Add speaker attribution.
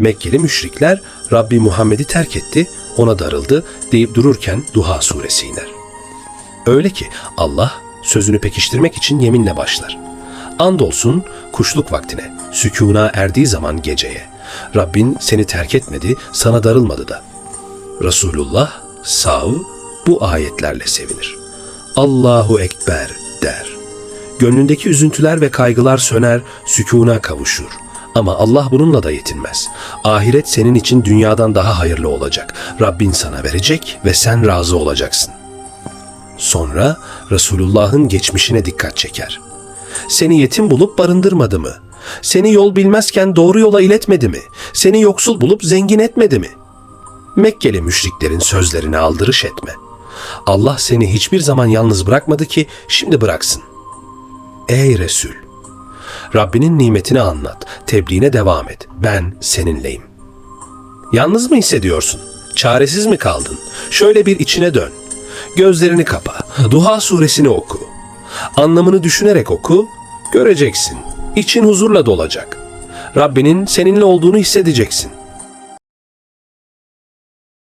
Speaker 1: Mekkeli müşrikler Rabbi Muhammed'i terk etti, ona darıldı deyip dururken Duha suresi iner. Öyle ki Allah sözünü pekiştirmek için yeminle başlar. Andolsun kuşluk vaktine, sükûna erdiği zaman geceye. Rabbin seni terk etmedi, sana darılmadı da. Resulullah sağ bu ayetlerle sevinir. Allahu Ekber der. Gönlündeki üzüntüler ve kaygılar söner, sükûna kavuşur. Ama Allah bununla da yetinmez. Ahiret senin için dünyadan daha hayırlı olacak. Rabbin sana verecek ve sen razı olacaksın. Sonra Resulullah'ın geçmişine dikkat çeker. Seni yetim bulup barındırmadı mı? Seni yol bilmezken doğru yola iletmedi mi? Seni yoksul bulup zengin etmedi mi? Mekkeli müşriklerin sözlerine aldırış etme. Allah seni hiçbir zaman yalnız bırakmadı ki şimdi bıraksın. Ey Resul! Rabbinin nimetini anlat, tebliğine devam et. Ben seninleyim. Yalnız mı hissediyorsun? Çaresiz mi kaldın? Şöyle bir içine dön. Gözlerini kapa. Duha suresini oku. Anlamını düşünerek oku. Göreceksin. İçin huzurla dolacak. Rabbinin seninle olduğunu hissedeceksin.